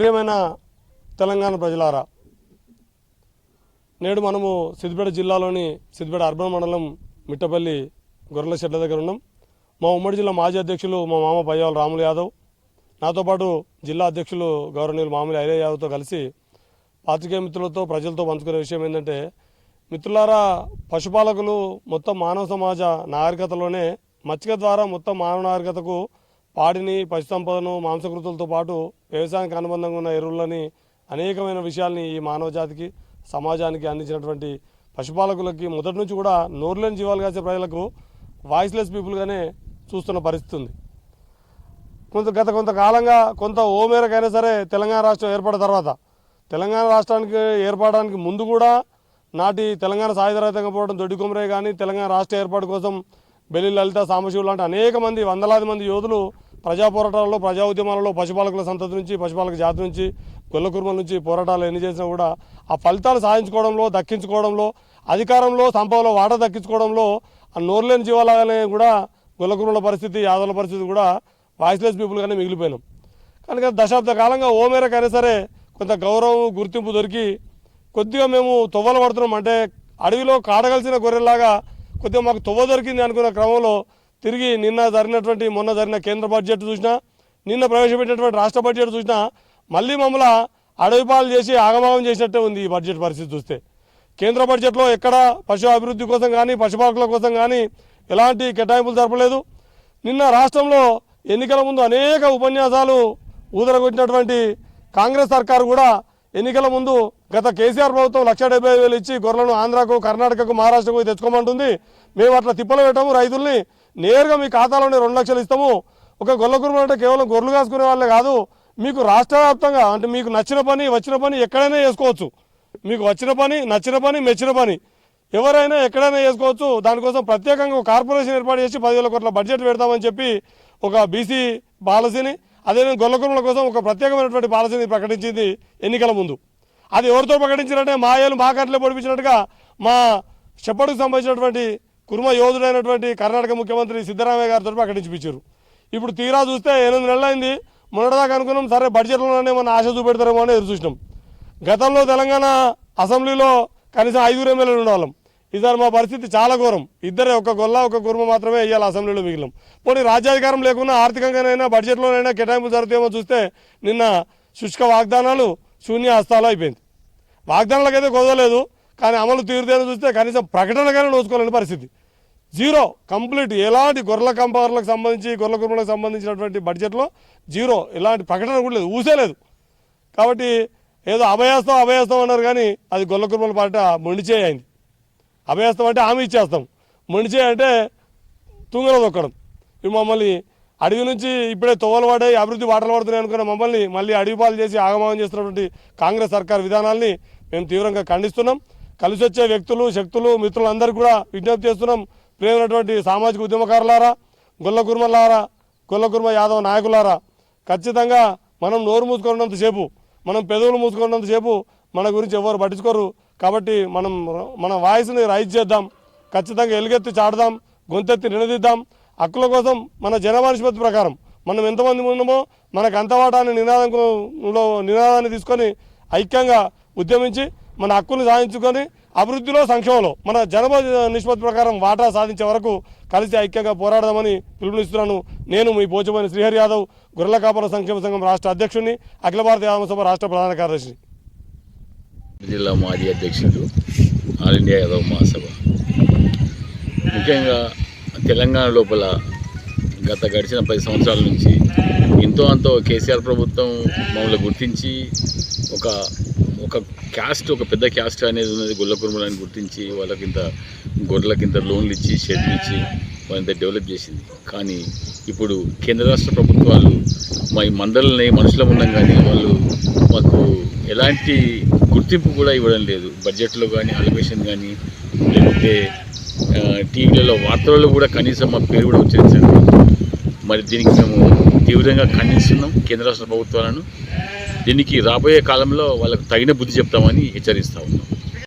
ప్రియమైన తెలంగాణ ప్రజలారా నేడు మనము సిద్దిపేట జిల్లాలోని సిద్దిపేట అర్బన్ మండలం మిట్టపల్లి గొర్రెల షెడ్ల దగ్గర ఉన్నాం. మా ఉమ్మడి జిల్లా మాజీ అధ్యక్షులు మా మామ పయ్యాల రాములు యాదవ్ నాతో పాటు జిల్లా అధ్యక్షులు గౌరవనీయులు మామూలు ఐలే యాదవ్తో కలిసి పాత్రికేయ మిత్రులతో ప్రజలతో పంచుకునే విషయం ఏంటంటే మిత్రులారా పశుపాలకులు మొత్తం మానవ సమాజ నాగరికతలోనే మత్స్య ద్వారా మొత్తం మానవ నాగరికతకు పాడిని పశు సంపదను మాంసకృతులతో పాటు వ్యవసాయానికి అనుబంధంగా ఉన్న ఎరువులని అనేకమైన విషయాల్ని ఈ మానవజాతికి సమాజానికి అందించినటువంటి పశుపాలకులకి మొదటి నుంచి కూడా నోరులేని జీవాలు కాసే ప్రజలకు వాయిస్లెస్ పీపుల్గానే చూస్తున్న పరిస్థితి ఉంది. కొంత గత కొంతకాలంగా కొంత ఓ మేరకైనా సరే తెలంగాణ రాష్ట్రం ఏర్పడిన తర్వాత తెలంగాణ రాష్ట్రానికి ఏర్పడడానికి ముందు కూడా నాటి తెలంగాణ సాయుధ రహితంగా పోవడం దొడ్డి కుమరే కానీ తెలంగాణ రాష్ట్ర ఏర్పాటు కోసం బెల్లి లలిత సాంబశివులు లాంటి అనేక మంది వందలాది మంది యోధులు ప్రజా పోరాటాలలో ప్రజా ఉద్యమాలలో పశుపాలకుల సంతతి నుంచి పశుపాలక జాతి నుంచి గొల్లకుర్మల నుంచి పోరాటాలు ఎన్ని చేసినా కూడా ఆ ఫలితాలు సాధించుకోవడంలో దక్కించుకోవడంలో అధికారంలో సంపదలో వాటా దక్కించుకోవడంలో ఆ నోర్లేని జీవాలనే కూడా గొల్లకుర్మల పరిస్థితి యాదవుల పరిస్థితి కూడా వాయిస్లెస్ పీపుల్గానే మిగిలిపోయినాం. కనుక దశాబ్ద కాలంగా ఓ మేరకైనా సరే కొంత గౌరవం గుర్తింపు దొరికి కొద్దిగా మేము తువ్వలు పడుతున్నాం. అంటే అడవిలో కాడగలిసిన గొర్రెల్లాగా కొద్దిగా మాకు తువ్వ దొరికింది అనుకున్న క్రమంలో తిరిగి నిన్న జరిగినటువంటి మొన్న జరిగిన కేంద్ర బడ్జెట్ చూసినా నిన్న ప్రవేశపెట్టినటువంటి రాష్ట్ర బడ్జెట్ చూసినా మళ్ళీ మమ్మల్ని అడవి పాలు చేసి ఆగమాగం చేసినట్టే ఉంది ఈ బడ్జెట్ పరిస్థితి చూస్తే. కేంద్ర బడ్జెట్లో ఎక్కడ పశు అభివృద్ధి కోసం కానీ పశుపాలకుల కోసం కానీ ఎలాంటి కేటాయింపులు జరపలేదు. నిన్న రాష్ట్రంలో ఎన్నికల ముందు అనేక ఉపన్యాసాలు ఊదరగొట్టినటువంటి కాంగ్రెస్ సర్కారు కూడా ఎన్నికల ముందు గత కేసీఆర్ ప్రభుత్వం లక్ష డెబ్బై వేలు ఇచ్చి గొర్రెలను ఆంధ్రాకు కర్ణాటకకు మహారాష్ట్రకు తెచ్చుకోమంటుంది మేము అట్లా తిప్పలు పెట్టాము రైతుల్ని నేరుగా మీ ఖాతాలోనే రెండు లక్షలు ఇస్తాము. ఒక గొల్ల కురుమలు అంటే కేవలం గొర్రెలు కాసుకునే వాళ్ళే కాదు మీకు రాష్ట్ర వ్యాప్తంగా అంటే మీకు నచ్చిన పని వచ్చిన పని ఎక్కడైనా చేసుకోవచ్చు. మీకు వచ్చిన పని నచ్చిన పని మెచ్చిన పని. ఎవరైనా ఎక్కడైనా చేసుకోవచ్చు. దానికోసం ప్రత్యేకంగా ఒక కార్పొరేషన్ ఏర్పాటు చేసి పదివేల కోట్ల బడ్జెట్ పెడతామని చెప్పి ఒక బీసీ పాలసీని అదేవిధంగా గొల్లకురుల కోసం ఒక ప్రత్యేకమైనటువంటి పాలసీని ప్రకటించింది ఎన్నికల ముందు. అది ఎవరితో ప్రకటించినట్టే మా ఏళ్ళు మా కట్లే పొడిపించినట్టుగా మా చెప్పడుకు సంబంధించినటువంటి కుర్మ యోధుడైనటువంటి కర్ణాటక ముఖ్యమంత్రి సిద్ధరామయ్య గారితో ప్రకటించిపించారు. ఇప్పుడు తీరా చూస్తే ఎనిమిది నెలలు అయింది మొన్నటిదాకా అనుకున్నాం సరే బడ్జెట్లోనే మన ఆశ చూపెడతారేమో అని ఎదురు చూసినాం గతంలో తెలంగాణ అసెంబ్లీలో కనీసం ఐదుగురు ఎమ్మెల్యేలు ఉండేవాళ్ళం. ఈసారి మా పరిస్థితి చాలా ఘోరం. ఇద్దరే ఒక గొల్ల ఒక కుర్మ మాత్రమే ఇవ్వాలి అసెంబ్లీలో మిగిలిం పోనీ రాజ్యాధికారం లేకున్నా ఆర్థికంగానైనా బడ్జెట్లోనైనా కేటాయింపులు జరుగుతాయేమో చూస్తే నిన్న శుష్క వాగ్దానాలు శూన్య హస్తాలు అయిపోయింది. వాగ్దానాలకైతే కుదరలేదు కానీ అమలు తీరుతేనే చూస్తే కనీసం ప్రకటనగానే నోచుకోలేని పరిస్థితి. జీరో కంప్లీట్ ఎలాంటి గొర్రెల కంపర్లకు సంబంధించి గొర్రెల కుర్మలకు సంబంధించినటువంటి బడ్జెట్లో జీరో ఎలాంటి ప్రకటన కూడా లేదు ఊసేలేదు కాబట్టి ఏదో అభయాస్తం అభయాస్తం అన్నారు కానీ అది గొల్ల కుర్మల పాట మొండిచే అయింది అంటే హామీ ఇచ్చేస్తాం. మొండిచే అంటే తుంగలో తొక్కడం. ఇవి మమ్మల్ని అడవి నుంచి ఇప్పుడే తోవలు పడాయి అభివృద్ధి వాటలు పడుతున్నాయి అనుకున్న మమ్మల్ని మళ్ళీ అడవి పాలు చేసి ఆగమాగం చేస్తున్నటువంటి కాంగ్రెస్ సర్కార్ విధానాల్ని మేము తీవ్రంగా ఖండిస్తున్నాం. కలిసి వచ్చే వ్యక్తులు శక్తులు మిత్రులందరూ కూడా విజ్ఞప్తి చేస్తున్నాం. ప్రేమైనటువంటి సామాజిక ఉద్యమకారులారా గొల్ల కుర్మలారా గొల్ల యాదవ నాయకులారా ఖచ్చితంగా మనం నోరు మూసుకున్నంతసేపు మనం పెదవులు మూసుకున్నంతసేపు మన గురించి ఎవరు పట్టించుకోరు. కాబట్టి మనం మన వాయిస్ని రైజ్ చేద్దాం. ఖచ్చితంగా ఎలుగెత్తి చాడదాం గొంతెత్తి నిలదీద్దాం. హక్కుల కోసం మన జనాభా నిష్పత్తి ప్రకారం మనం ఎంతమంది ఉన్నామో మనకు అంత వాటాన్ని నినాదంలో నినాదాన్ని తీసుకొని ఐక్యంగా ఉద్యమించి మన హక్కును సాధించుకొని అభివృద్ధిలో సంక్షేమంలో మన జనమ నిష్పత్తి ప్రకారం వాటా సాధించే వరకు కలిసి ఐక్యంగా పోరాడదామని పిలుపునిస్తున్నాను. నేను మీ పోచమని శ్రీహరి యాదవ్ గొర్రెల కాపల సంక్షేమ సంఘం రాష్ట్ర అధ్యక్షుడిని అఖిల భారత యాదవ సభ రాష్ట్ర ప్రధాన కార్యదర్శిని. జిల్లా మాజీ అధ్యక్షుడు ఆల్ ఇండియా యాదవ్ మహాసభ. ముఖ్యంగా తెలంగాణ లోపల గత గడిచిన పది సంవత్సరాల నుంచి ఎంతో అంతో కేసీఆర్ ప్రభుత్వం మమ్మల్ని గుర్తించి ఒక ఒక క్యాస్ట్ ఒక పెద్ద క్యాస్ట్ అనేది ఉన్నది గొల్ల కురుమలని గుర్తించి వాళ్ళకి ఇంత గొర్రెలకి ఇంత లోన్లు ఇచ్చి షెడ్లు ఇచ్చి వాళ్ళంత డెవలప్ చేసింది. కానీ ఇప్పుడు కేంద్ర రాష్ట్ర ప్రభుత్వాలు మా ఈ మండలని మనుషులం ఉన్నాం కానీ వాళ్ళు మాకు ఎలాంటి గుర్తింపు కూడా ఇవ్వడం లేదు. బడ్జెట్లో కానీ అలొకేషన్ కానీ లేకపోతే టీవీలలో వార్తలలో కూడా కనీసం మా పేరు కూడా ఉచ్చరించండి మరి దీనికి మేము తీవ్రంగా ఖండిస్తున్నాం కేంద్ర రాష్ట్ర ప్రభుత్వాలను. దీనికి రాబోయే కాలంలో వాళ్ళకు తగిన బుద్ధి చెప్తామని హెచ్చరిస్తా ఉన్నాం.